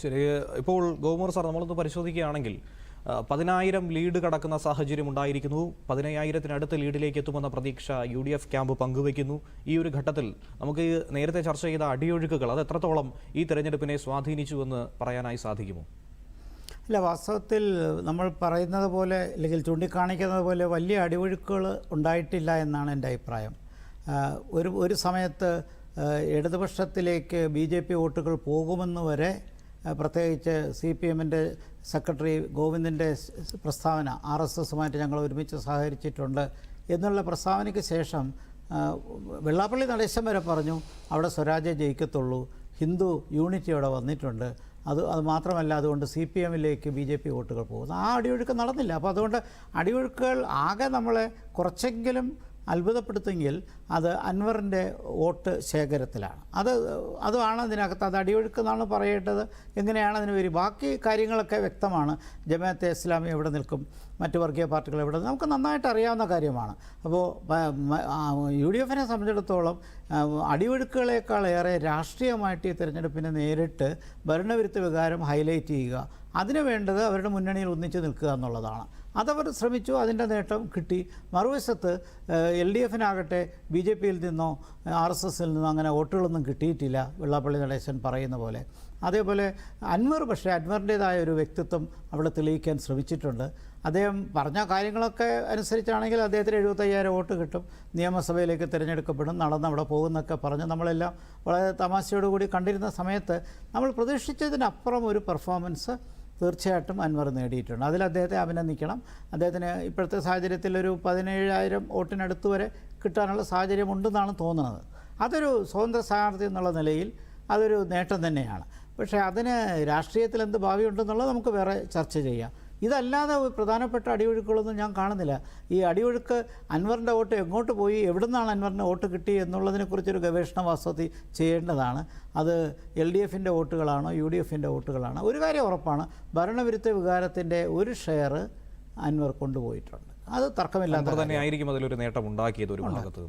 ശരി ഇപ്പോൾ ഗോകുമാർ സാർ നമ്മളൊന്ന് പരിശോധിക്കുകയാണെങ്കിൽ പതിനായിരം ലീഡ് കടക്കുന്ന സാഹചര്യം ഉണ്ടായിരിക്കുന്നു. പതിനയ്യായിരത്തിനടുത്ത് ലീഡിലേക്ക് എത്തുമെന്ന പ്രതീക്ഷ യു ഡി എഫ് ക്യാമ്പ് പങ്കുവയ്ക്കുന്നു. ഈ ഒരു ഘട്ടത്തിൽ നമുക്ക് നേരത്തെ ചർച്ച ചെയ്ത അടിയൊഴുക്കുകൾ അത് എത്രത്തോളം ഈ തെരഞ്ഞെടുപ്പിനെ സ്വാധീനിച്ചുവെന്ന് പറയാനായി സാധിക്കുമോ? അല്ല വാസ്തവത്തിൽ നമ്മൾ പറയുന്നത് പോലെ അല്ലെങ്കിൽ ചൂണ്ടിക്കാണിക്കുന്നത് പോലെ വലിയ അടിയൊഴുക്കുകൾ ഉണ്ടായിട്ടില്ല എന്നാണ് എന്റെ അഭിപ്രായം. ഒരു ഒരു സമയത്ത് ഇടതുപക്ഷത്തിലേക്ക് ബി ജെ പി വോട്ടുകൾ പോകുമെന്ന് വരെ പ്രത്യേകിച്ച് സി പി എമ്മിന്റെ സെക്രട്ടറി ഗോവിന്ദിന്റെ പ്രസ്താവന ആർ എസ് എസുമായിട്ട് ഞങ്ങൾ ഒരുമിച്ച് സഹകരിച്ചിട്ടുണ്ട് എന്നുള്ള പ്രസ്താവനയ്ക്ക് ശേഷം വെള്ളാപ്പള്ളി നടേശൻ വരെ പറഞ്ഞു അവിടെ സ്വരാജ്യം ജയിക്കത്തുള്ളൂ ഹിന്ദു യൂണിറ്റി അവിടെ വന്നിട്ടുണ്ട്. അത് അത് മാത്രമല്ല അതുകൊണ്ട് സി പി എമ്മിലേക്ക് ബി ജെ പി വോട്ടുകൾ പോകുന്നു. ആ അടിയൊഴുക്ക് നടന്നില്ല. അപ്പോൾ അതുകൊണ്ട് അടിയൊഴുക്കുകൾ ആകെ നമ്മളെ കുറച്ചെങ്കിലും അത്ഭുതപ്പെടുത്തുമെങ്കിൽ അത് അൻവറിന്റെ വോട്ട് ശേഖരത്തിലാണ്. അത് അതുമാണ് അതിനകത്ത് അത് അടിയൊഴുക്കുന്നതാണ് പറയേണ്ടത്. എങ്ങനെയാണ് അതിന് വരും? ബാക്കി കാര്യങ്ങളൊക്കെ വ്യക്തമാണ്. ജമാഅത്തെ ഇസ്ലാമി എവിടെ നിൽക്കും? മറ്റ് വർഗീയ പാർട്ടികൾ എവിടെ? നമുക്ക് നന്നായിട്ട് അറിയാവുന്ന കാര്യമാണ്. അപ്പോൾ യു ഡി എഫിനെ സംബന്ധിച്ചിടത്തോളം അടിയൊഴുക്കുകളേക്കാളേറെ രാഷ്ട്രീയമായിട്ട് ഈ തിരഞ്ഞെടുപ്പിനെ നേരിട്ട് ഭരണവിരുദ്ധ വികാരം ഹൈലൈറ്റ് ചെയ്യുക അതിന് വേണ്ടത് അവരുടെ മുന്നണിയിൽ ഒന്നിച്ച് നിൽക്കുക എന്നുള്ളതാണ്. അതവർ ശ്രമിച്ചു അതിന്റെ നേട്ടം കിട്ടി. മറുവശത്ത് എൽ ഡി എഫിനാകട്ടെ ബി ജെ പിയിൽ നിന്നോ ആർ എസ് എസിൽ നിന്നോ അങ്ങനെ വോട്ടുകളൊന്നും കിട്ടിയിട്ടില്ല വെള്ളാപ്പള്ളി നടേശൻ പറയുന്ന പോലെ. അതേപോലെ അൻവർ പക്ഷേ അൻവറിന്റേതായ ഒരു വ്യക്തിത്വം അവിടെ തെളിയിക്കാൻ ശ്രമിച്ചിട്ടുണ്ട്. അദ്ദേഹം പറഞ്ഞ കാര്യങ്ങളൊക്കെ അനുസരിച്ചാണെങ്കിൽ അദ്ദേഹത്തിന് എഴുപത്തയ്യായിരം വോട്ട് കിട്ടും. നിയമസഭയിലേക്ക് തിരഞ്ഞെടുക്കപ്പെടും നടന്ന് അവിടെ പോകുന്നൊക്കെ പറഞ്ഞ് നമ്മളെല്ലാം വളരെ തമാശയോടുകൂടി കണ്ടിരുന്ന സമയത്ത് നമ്മൾ പ്രതീക്ഷിച്ചതിനപ്പുറം ഒരു പെർഫോമൻസ് തീർച്ചയായിട്ടും അൻവർ നേടിയിട്ടുണ്ട്. അതിൽ അദ്ദേഹത്തെ അഭിനന്ദിക്കണം. അദ്ദേഹത്തിന് ഇപ്പോഴത്തെ സാഹചര്യത്തിൽ ഒരു പതിനേഴായിരം വോട്ടിനടുത്ത് വരെ കിട്ടാനുള്ള സാഹചര്യമുണ്ടെന്നാണ് തോന്നുന്നത്. അതൊരു സ്വതന്ത്ര സ്ഥാനാർത്ഥി എന്നുള്ള നിലയിൽ അതൊരു നേട്ടം തന്നെയാണ്. പക്ഷേ അതിന് രാഷ്ട്രീയത്തിൽ എന്ത് ഭാവിയുണ്ടെന്നുള്ളത് നമുക്ക് വേറെ ചർച്ച ചെയ്യാം. ഇതല്ലാതെ പ്രധാനപ്പെട്ട അടിയൊഴുക്കുകളൊന്നും ഞാൻ കാണുന്നില്ല. ഈ അടിയൊഴുക്ക് അൻവറിന്റെ വോട്ട് എങ്ങോട്ട് പോയി എവിടെ നിന്നാണ് അൻവറിന്റെ വോട്ട് കിട്ടി എന്നുള്ളതിനെക്കുറിച്ചൊരു ഗവേഷണ വാസ്തവത്തിൽ ചെയ്യേണ്ടതാണ്. അത് എൽ ഡി എഫിന്റെ വോട്ടുകളാണോ യു ഡി എഫിന്റെ വോട്ടുകളാണോ? ഒരു കാര്യം ഉറപ്പാണ് ഭരണവിരുദ്ധ വികാരത്തിന്റെ ഒരു ഷെയർ അൻവർ കൊണ്ടുപോയിട്ടുണ്ട്. അത് തർക്കമില്ലാത്ത തന്നെ ആയിരിക്കും അതിലൊരു നേട്ടം ഉണ്ടാക്കിയത് ഒരു ഭാഗത്ത്